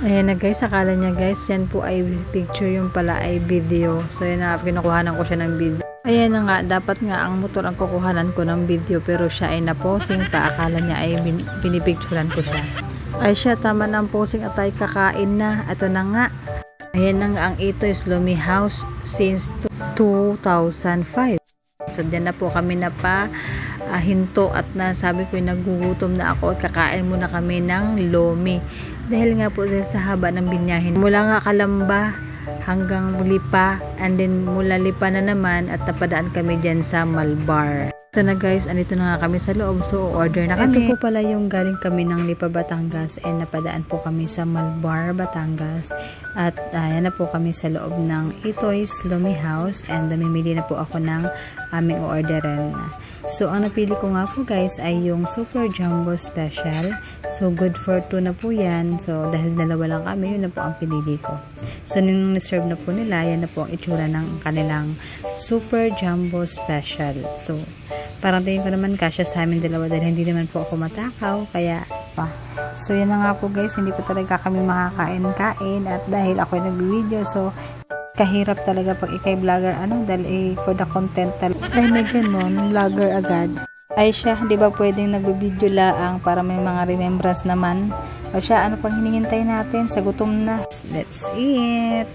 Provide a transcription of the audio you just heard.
Ayan na guys, akala niya guys, yan po ay picture, yung pala ay video. So yan na, kinukuhanan ko siya ng video. Ayan na nga, dapat nga ang motor ang kukuhanan ko ng video pero siya ay naposing pa. Akala niya ay bin, pinipicturan ko siya. Ay siya, tama na posing at ay kakain na. Ito na nga. Ayan na nga ang ito is Lumi House since 2005. So dyan na po kami na pa ah, hinto at nasabi ko nagugutom na ako at kakain muna kami ng lomi. Dahil nga po sa haba ng binyahin. Mula nga Kalamba hanggang Lipa and then mula Lipa na naman at napadaan kami dyan sa Malbar. Ito na guys, andito na nga kami sa loob so order na kami. Ito po pala yung galing kami ng Lipa, Batangas and napadaan po kami sa Malbar, Batangas at ayan na po kami sa loob ng Itoy's Lomi House and namimili na po ako ng aming orderan. So, ang napili ko nga po guys ay yung Super Jumbo Special. So, good for two na po yan. So, dahil dalawa lang kami, yun na po ang pinili ko. So, nung serve na po nila, yan na po ang itsura ng kanilang Super Jumbo Special. So, parang tingin ko naman kasya sa amin dalawa dahil hindi naman po ako matakaw. Kaya, pa. So, yan na nga po guys. Hindi po talaga kami makakain-kain at dahil ako nag-video. So, kahirap talaga pag ikay vlogger ano dahil eh, for the content talaga ay may ganun vlogger agad ay siya di ba pwedeng nagbe-video laang para may mga remembrance naman? O siya ano pang hinihintay natin? Sa gutom na. Let's eat